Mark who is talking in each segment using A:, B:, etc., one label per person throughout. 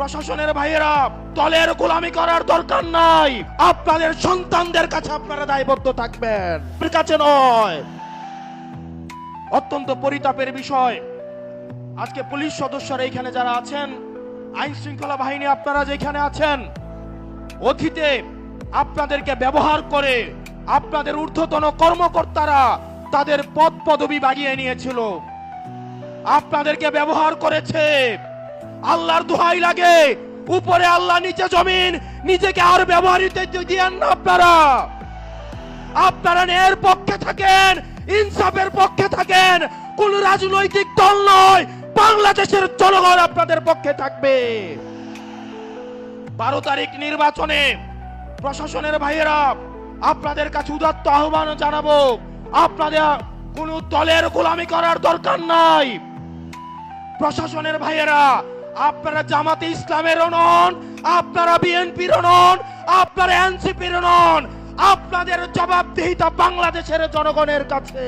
A: প্রশাসনের ভাইয়েরা, দলের গোলামি করার দরকার নাই। আপনাদের সন্তানদের কাছে আপনারা দায়বদ্ধ থাকবেন। কাছে নয়। অত্যন্ত পরিতাপের বিষয়। আজকে পুলিশ সদস্যরা এখানে যারা আছেন, আইন শৃঙ্খলা বাহিনী আপনারা যেখানে আছেন, অতীতে আপনাদেরকে ব্যবহার করে আপনাদের ঊর্ধ্বতন কর্মকর্তারা তাদের পদ পদবি বাগিয়ে নিয়েছিল। আপনাদেরকে ব্যবহার করেছে আল্লাহর দোহাই লাগে। উপরে আল্লাহ, নিচে জমিন। নিজেকে আর ব্যবহারিত দিয়েন না আপনারা। আপনারা ন্যায়ের পক্ষে থাকেন, ইনসাফের পক্ষে থাকেন। কোন রাজনৈতিক দল নয়, বাংলাদেশের জনগণ আপনাদের পক্ষে থাকবে। বারো তারিখ নির্বাচনে প্রশাসনের ভাইয়েরা, আপনাদের কাছে উদাত্ত আহ্বান জানাব। আপনাদের কোন দলের গোলামি করার দরকার নাই। প্রশাসনের ভাইয়েরা আপনারা জামাতে ইসলামেরও নন আপনারা বিএনপির নন আপনারা এনসিপির নন আপনাদের জবাবদিহিতা বাংলাদেশের জনগণের কাছে।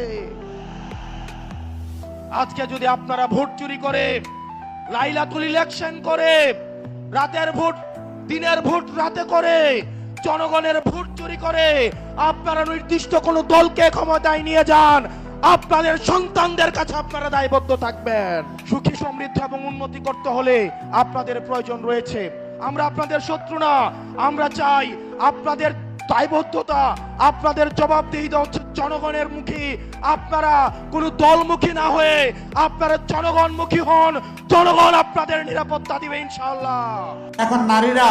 A: আজকে যদি আপনারা ভোট চুরি করে, লাইলাতুল ইলেকশন করে, রাতের ভোট, দিনের ভোট রাতে করে, জনগণের ভোট চুরি করে, আপনারা নির্দিষ্ট কোন দলকে ক্ষমতায় নিয়ে যান আপনাদের সন্তানদের কাছে আপনারা দায়বদ্ধ থাকবেন। সুখী, সমৃদ্ধ এবং উন্নতি করতে হলে আপনাদের প্রয়োজন রয়েছে। আমরা আপনাদের শত্রু না। আমরা চাই আপনাদের দায়বদ্ধতা, আপনাদের জবাবদিহিতা জনগণের মুখী। আপনারা কোনো দলমুখী না হয়ে আপনারা জনগণমুখী হন। জনগণ আপনাদের নিরাপত্তা দিবে ইনশাআল্লাহ।
B: এখন নারীরা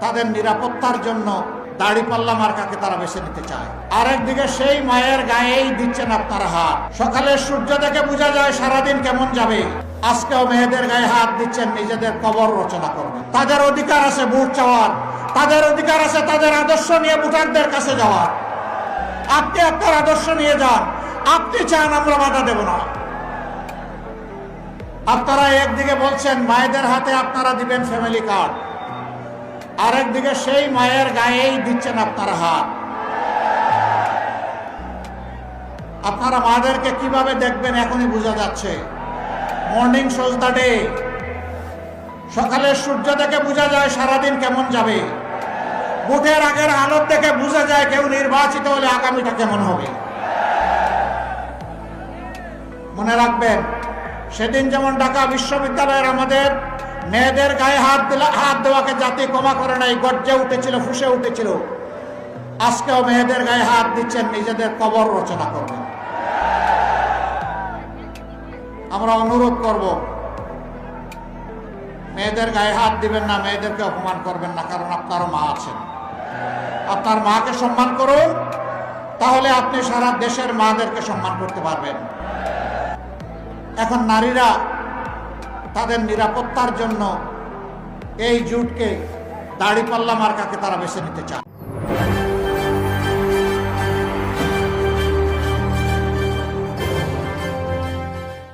B: তাদের নিরাপত্তার জন্য দাড়িপাল্লা মার্কাকে তারা বেছে নিতে চায়। আরেকদিকে সেই মায়ের গায়েই দিচ্ছেন আপনারা হাত। সকালে সূর্য দেখে বোঝা যায় সারাদিন কেমন যাবে। আজকেও মেয়েদের গায়ে হাত দিচ্ছেন, নিজেদের কবর রচনা করবে তাদের অধিকার আছে ভোট চাওয়ার। তাদের অধিকার আছে তাদের আদর্শ নিয়ে ভোটারদের কাছে যাওয়ার। আপনি আপনার আদর্শ নিয়ে যান। আপনি চান, আমরা বাধা দেব না। আপনারা একদিকে বলছেন, মায়েদের হাতে আপনারা দিবেন ফ্যামিলি কার্ড আরেকদিকে সেই মায়ের গায়েই দিচ্ছেন আপনারা হাত। আপনারা মাদেরকে কীভাবে দেখবেন এখনই বোঝা যাচ্ছে। Morning shows the day. সকালে সূর্য দেখে বোঝা যায় সারাদিন কেমন যাবে। বুথের আগের আলোর দেখে বোঝা যায় কেউ নির্বাচিত হলে আগামীটা কেমন হবে। মনে রাখবেন, সেদিন যেমন ঢাকা বিশ্ববিদ্যালয়ের আমাদের মেয়েদের গায়ে হাত দিলা, হাত দেওয়াকে জাতি ক্ষমা করে নাই, গর্জে উঠেছিল, ফুসে উঠেছিল। আজকেও মেয়েদের গায়ে হাত দিচ্ছেন, নিজেদের কবর রচনা করবেন। আমরা অনুরোধ করব, মেয়েদের গায়ে হাত দিবেন না, মেয়েদেরকে অপমান করবেন না, কারণ আপনারও মা আছেন। আপনার মাকে সম্মান করুন, তাহলে আপনি সারা দেশের মাদেরকে সম্মান করতে পারবেন। এখন নারীরা তাদের নিরাপত্তার জন্য এই জুটকে দাড়িপাল্লা মার্কাকে তারা বেছে নিতে চায়।